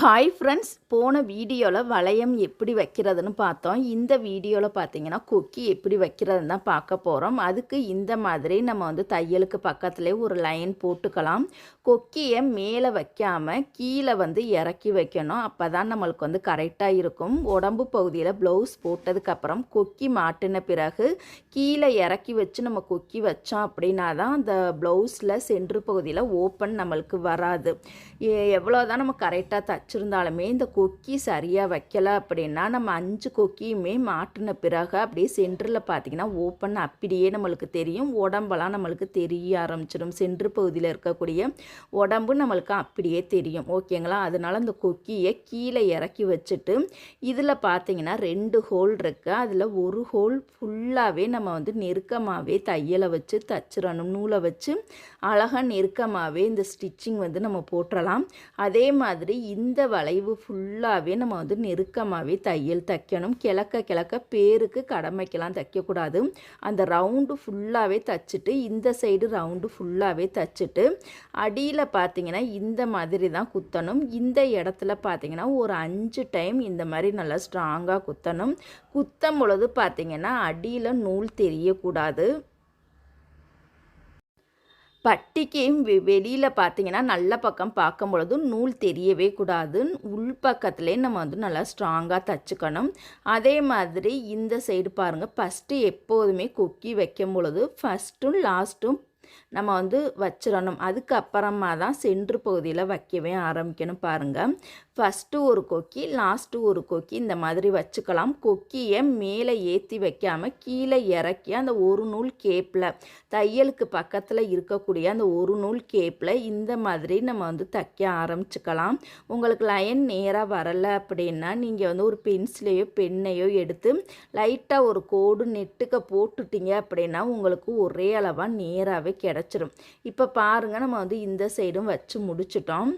Hi friends போன வீடியோவில் வளையம் எப்படி வைக்கிறதுன்னு பார்த்தோம். இந்த வீடியோவில் பார்த்தீங்கன்னா கொக்கி எப்படி வைக்கிறதுன்னு தான் பார்க்க போகிறோம் அதுக்கு இந்த மாதிரி நம்ம வந்து தையலுக்கு பக்கத்துலேயே ஒரு லைன் போட்டுக்கலாம். கொக்கியை மேலே வைக்காமல் கீழே வந்து இறக்கி வைக்கணும். அப்போ தான் நம்மளுக்கு வந்து கரெக்டாக இருக்கும். உடம்பு பகுதியில் ப்ளவுஸ் போட்டதுக்கப்புறம் கொக்கி மாட்டின பிறகு கீழே இறக்கி வச்சு நம்ம கொக்கி வச்சோம் அப்படின்னா தான் அந்த ப்ளவுஸில் சென்ட்ரு பகுதியில் ஓப்பன் நம்மளுக்கு வராது. எவ்வளோ தான் நம்ம கரெக்டாக த வச்சுருந்தாலுமே இந்த கொக்கி சரியாக வைக்கல அப்படின்னா நம்ம அஞ்சு கொக்கியுமே மாட்டின பிறகு அப்படியே சென்டரில் பார்த்தீங்கன்னா ஓப்பன் அப்படியே நம்மளுக்கு தெரியும். உடம்பெல்லாம் நம்மளுக்கு தெரிய ஆரம்பிச்சிடும். சென்ட்ரு பகுதியில் இருக்கக்கூடிய உடம்பு நம்மளுக்கு அப்படியே தெரியும். ஓகேங்களா அதனால் அந்த கொக்கியை கீழே இறக்கி வச்சுட்டு இதில் பார்த்திங்கன்னா ரெண்டு ஹோல் இருக்குது அதில் ஒரு ஹோல் ஃபுல்லாகவே நம்ம வந்து நெருக்கமாகவே தையலை வச்சு தச்சிடணும். நூலை வச்சு அழகாக நெருக்கமாகவே இந்த ஸ்டிச்சிங் வந்து நம்ம போட்டுடலாம் அதே மாதிரி இந்த இந்த வளைவு ஃபுல்லாகவே நம்ம வந்து நெருக்கமாகவே தையல் தைக்கணும். கிழக்க கிழக்க பேருக்கு கடமைக்கெல்லாம் தைக்கக்கூடாது. அந்த ரவுண்டு ஃபுல்லாகவே தைச்சிட்டு இந்த சைடு ரவுண்டு ஃபுல்லாகவே தைச்சிட்டு அடியில் பார்த்தீங்கன்னா இந்த மாதிரி தான் குத்தணும். இந்த இடத்துல பார்த்தீங்கன்னா ஒரு அஞ்சு டைம் இந்த மாதிரி நல்லா ஸ்ட்ராங்காக குத்தணும். குத்தம் பொழுது பார்த்தீங்கன்னா அடியில் நூல் தெரியக்கூடாது. பட்டிக்கு வெ வெளியில் பார்த்தீங்கன்னா நல்ல பக்கம் பார்க்கும் பொழுது நூல் தெரியவே கூடாது. உள் பக்கத்துலேயே நம்ம வந்து நல்லா ஸ்ட்ராங்காக தச்சுக்கணும். அதே மாதிரி இந்த சைடு பாருங்கள் ஃபஸ்ட்டு எப்போதுமே கொக்கி வைக்கும் பொழுது ஃபஸ்ட்டும் லாஸ்ட்டும் நம்ம வந்து வச்சிடணும். அதுக்கப்புறமா தான் சென்ட்ரு பகுதியில் வைக்கவே ஆரம்பிக்கணும் பாருங்கள் ஃபஸ்ட்டு ஒரு கொக்கி லாஸ்ட்டு ஒரு கொக்கி இந்த மாதிரி வச்சுக்கலாம். கொக்கியை மேலே ஏற்றி வைக்காமல் கீழே இறக்கி அந்த ஒரு நூல் கேப்பில் தையலுக்கு பக்கத்தில் இருக்கக்கூடிய அந்த ஒரு நூல் கேப்பில் இந்த மாதிரி நம்ம வந்து தைக்க ஆரம்பிச்சுக்கலாம். உங்களுக்கு லைன் நேராக வரலை அப்படின்னா நீங்கள் வந்து ஒரு பென்சிலையோ பெண்ணையோ எடுத்து லைட்டாக ஒரு கோடு நெட்டுக்க போட்டுட்டீங்க அப்படின்னா உங்களுக்கு ஒரே அளவாக நேராகவே கிடச்சிரும். இப்போ பாருங்கள் நம்ம வந்து இந்த சைடும் வச்சு முடிச்சிட்டோம்.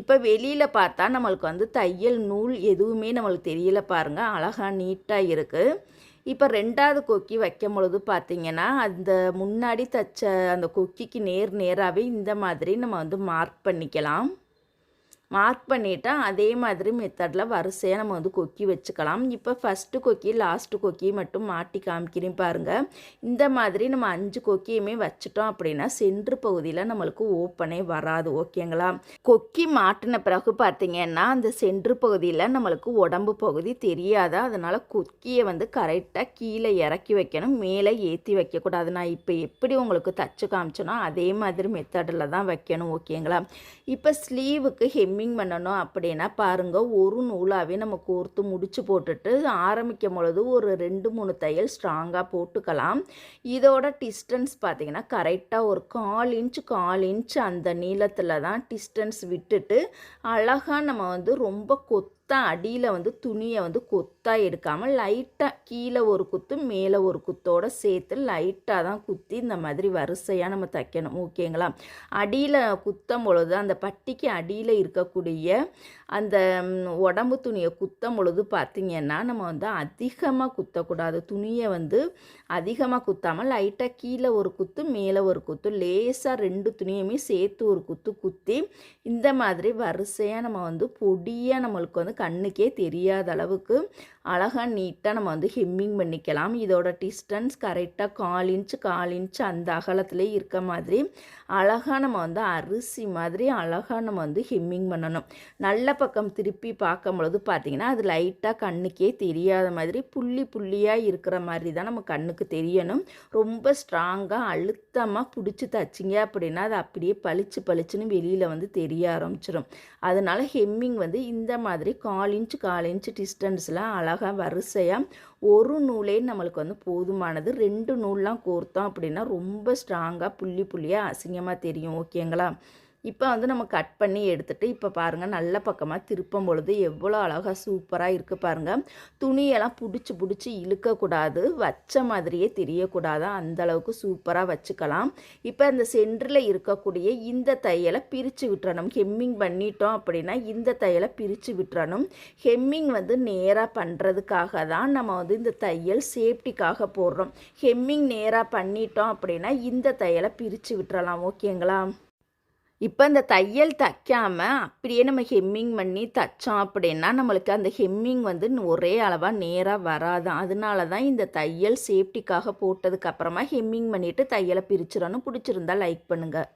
இப்போ வெளியில் பார்த்தா நம்மளுக்கு வந்து தையல் நூல் எதுவுமே நம்மளுக்கு தெரியல பாருங்கள் அழகாக நீட்டாக இருக்குது இப்போ ரெண்டாவது கொக்கி வைக்கும் பொழுது பார்த்திங்கன்னா அந்த முன்னாடி தைச்ச அந்த கொக்கிக்கு நேர் நேராகவே இந்த மாதிரி நம்ம வந்து மார்க் பண்ணிக்கலாம். மார்க் பண்ணிவிட்டா அதே மாதிரி மெத்தடில் வரிசையாக நம்ம வந்து கொக்கி வச்சுக்கலாம். இப்போ ஃபஸ்ட்டு கொக்கி லாஸ்ட்டு கொக்கி மட்டும் மாட்டி காமிக்கிறேன் பாருங்கள் இந்த மாதிரி நம்ம அஞ்சு கொக்கியுமே வச்சுட்டோம் அப்படின்னா சென்று பகுதியில் நம்மளுக்கு ஓப்பனே வராது ஓகேங்களா கொக்கி மாட்டின பிறகு பார்த்திங்கன்னா அந்த சென்று பகுதியில் நம்மளுக்கு உடம்பு பகுதி தெரியாதா? அதனால் கொக்கியை வந்து கரெக்டாக கீழே இறக்கி வைக்கணும் மேலே ஏற்றி வைக்கக்கூடாது. நான் இப்போ எப்படி உங்களுக்கு தச்சு காமிச்சேனோ அதே மாதிரி மெத்தடில் தான் வைக்கணும் ஓகேங்களா இப்போ ஸ்லீவுக்கு ஹெம் ஹெம்மிங் பண்ணணும் அப்படின்னா பாருங்கள் ஒரு நூலாகவே நம்ம கோர்த்து முடிச்சு போட்டுட்டு ஆரம்பிக்கும் பொழுது ஒரு ரெண்டு மூணு தையல் ஸ்ட்ராங்காக போட்டுக்கலாம். இதோட டிஸ்டன்ஸ் பார்த்திங்கன்னா கரெக்டாக ஒரு கால் இன்ச் கால் இன்ச் அந்த நீளத்தில் தான் டிஸ்டன்ஸ் விட்டுட்டு அழகாக நம்ம வந்து ரொம்ப கொத்து கொத்தாக அடியில் வந்து துணியை வந்து கொத்தாக எடுக்காமல் லைட்டாக கீழே ஒரு குத்து மேலே ஒரு குத்தோடு சேர்த்து லைட்டாக தான் குத்தி இந்த மாதிரி வரிசையாக நம்ம தைக்கணும். ஓகேங்களா? அடியில் குத்தும் பொழுது அந்த பட்டிக்கு அடியில் இருக்கக்கூடிய அந்த உடம்பு துணியை குத்தும் பொழுது பார்த்திங்கன்னா நம்ம வந்து அதிகமாக குத்தக்கூடாது. துணியை வந்து அதிகமாக குத்தாமல் லைட்டாக கீழே ஒரு குத்து மேலே ஒரு குத்து லேசாக ரெண்டு துணியுமே சேர்த்து ஒரு குத்து குத்தி இந்த மாதிரி வரிசையாக நம்ம வந்து பொடியாக நம்மளுக்கு வந்து கண்ணுக்கே தெரியாத அளவுக்கு அழகாக நீட்டாக நம்ம வந்து ஹெம்மிங் பண்ணிக்கலாம். இதோட டிஸ்டன்ஸ் கரெக்டாக கால் இன்ச்சு கால் இன்ச்சு அந்த அகலத்துலேயே இருக்க மாதிரி அழகாக நம்ம வந்து அரிசி மாதிரி அழகாக நம்ம வந்து ஹெம்மிங் பண்ணணும். நல்ல பக்கம் திருப்பி பார்க்கும் பொழுது பார்த்திங்கன்னா அது லைட்டாக கண்ணுக்கே தெரியாத மாதிரி புள்ளி புள்ளியாக இருக்கிற மாதிரி தான் நம்ம கண்ணுக்கு தெரியணும். ரொம்ப ஸ்ட்ராங்காக அழுத்தமாக பிடிச்சி தச்சிங்க அப்படின்னா அது அப்படியே பளிச்சு பளிச்சுன்னு வெளியில் வந்து தெரிய ஆரம்பிச்சிடும் அதனால் ஹெம்மிங் வந்து இந்த மாதிரி கால் இன்ச்சு கால் இன்ச்சு டிஸ்டன்ஸில் அழகாக வரிசையாக ஒரு நூலே நம்மளுக்கு வந்து போதுமானது. ரெண்டு நூல்லாம் கோர்த்தோம் அப்படின்னா ரொம்ப ஸ்ட்ராங்காக புள்ளி புள்ளியாக அசிங்கமாக தெரியும். ஓகேங்களா? இப்போ வந்து நம்ம கட் பண்ணி எடுத்துகிட்டு இப்போ பாருங்கள் நல்ல பக்கமாக திருப்பும் பொழுது எவ்வளோ அழகாக சூப்பராக இருக்குது பாருங்கள் துணியெல்லாம் பிடிச்சி பிடிச்சி இழுக்கக்கூடாது வச்ச மாதிரியே தெரியக்கூடாது. அந்தளவுக்கு சூப்பராக வச்சுக்கலாம். இப்போ இந்த சென்டரில் இருக்கக்கூடிய இந்த தையலை பிரித்து விட்டுறணும். ஹெம்மிங் பண்ணிட்டோம் அப்படின்னா இந்த தையலை பிரித்து விட்டுறணும். ஹெம்மிங் வந்து நேராக பண்ணுறதுக்காக தான் நம்ம வந்து இந்த தையல் சேஃப்டிக்காக போடுறோம். ஹெம்மிங் நேராக பண்ணிட்டோம் அப்படின்னா இந்த தையலை பிரித்து விட்டுறலாம். ஓகேங்களா இப்போ இந்த தையல் தைக்காமல் அப்படியே நம்ம ஹெம்மிங் பண்ணி தைச்சோம் அப்படின்னா நம்மளுக்கு அந்த ஹெம்மிங் வந்து ஒரே அளவாக நேராக வராது. அதனால தான் இந்த தையல் சேஃப்டிக்காக போட்டதுக்கப்புறமா ஹெம்மிங் பண்ணிவிட்டு தையலை பிரிச்சிடணும். பிடிச்சிருந்தா லைக் பண்ணுங்கள்